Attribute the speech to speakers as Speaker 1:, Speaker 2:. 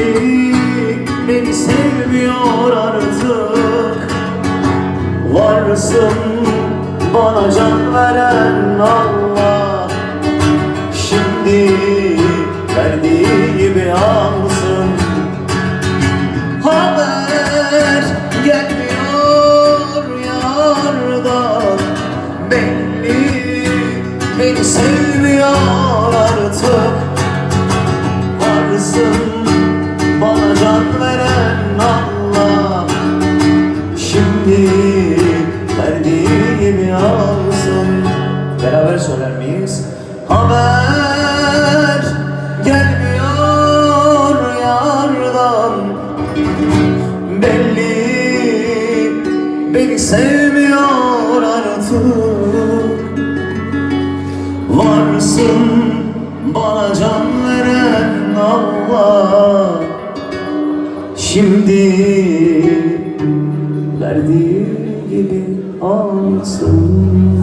Speaker 1: Belli beni sevmiyor artık. Varsın bana can veren Allah. Şimdi verdiği gibi alsın. Haber gelmiyor yardan. Belli beni sevmiyor artık. Varsın Şimdi verdiği gibi alsın. Beraber söyler miyiz? Haber gelmiyor yardan. Belli beni sevmiyor artık. Varsın bana can veren Allah. Şimdi gibi alsın